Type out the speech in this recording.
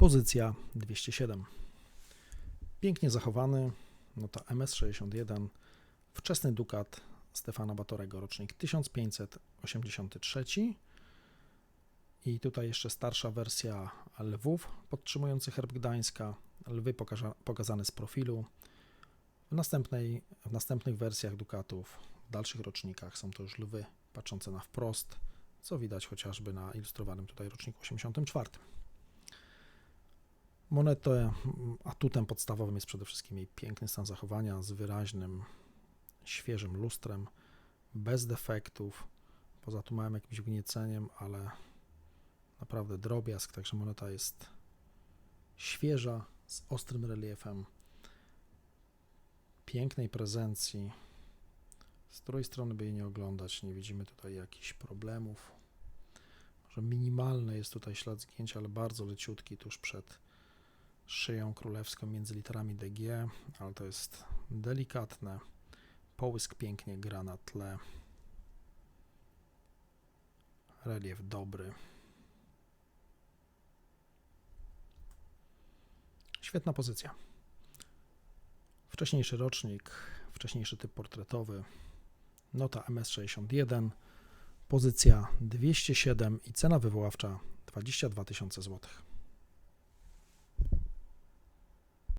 Pozycja 207. Pięknie zachowany, no to MS61, wczesny Dukat Stefana Batorego, rocznik 1583. I tutaj jeszcze starsza wersja lwów podtrzymujący herb Gdańska, lwy pokaża- pokazane z profilu. W, następnej, w następnych wersjach Dukatów, w dalszych rocznikach są to już lwy patrzące na wprost, co widać chociażby na ilustrowanym tutaj roczniku 84. Monetę atutem podstawowym jest przede wszystkim jej piękny stan zachowania z wyraźnym, świeżym lustrem, bez defektów, poza tu małym jakimś wgnieceniem, ale naprawdę drobiazg, także moneta jest świeża, z ostrym reliefem, pięknej prezencji. Z której strony by jej nie oglądać, nie widzimy tutaj jakichś problemów. Może minimalny jest tutaj ślad zgięcia, ale bardzo leciutki tuż przed szyją królewską między literami DG, ale to jest delikatne. Połysk pięknie gra na tle. Relief dobry. Świetna pozycja. Wcześniejszy rocznik, wcześniejszy typ portretowy, nota MS61, pozycja 207 i cena wywoławcza 22 tysiące złotych.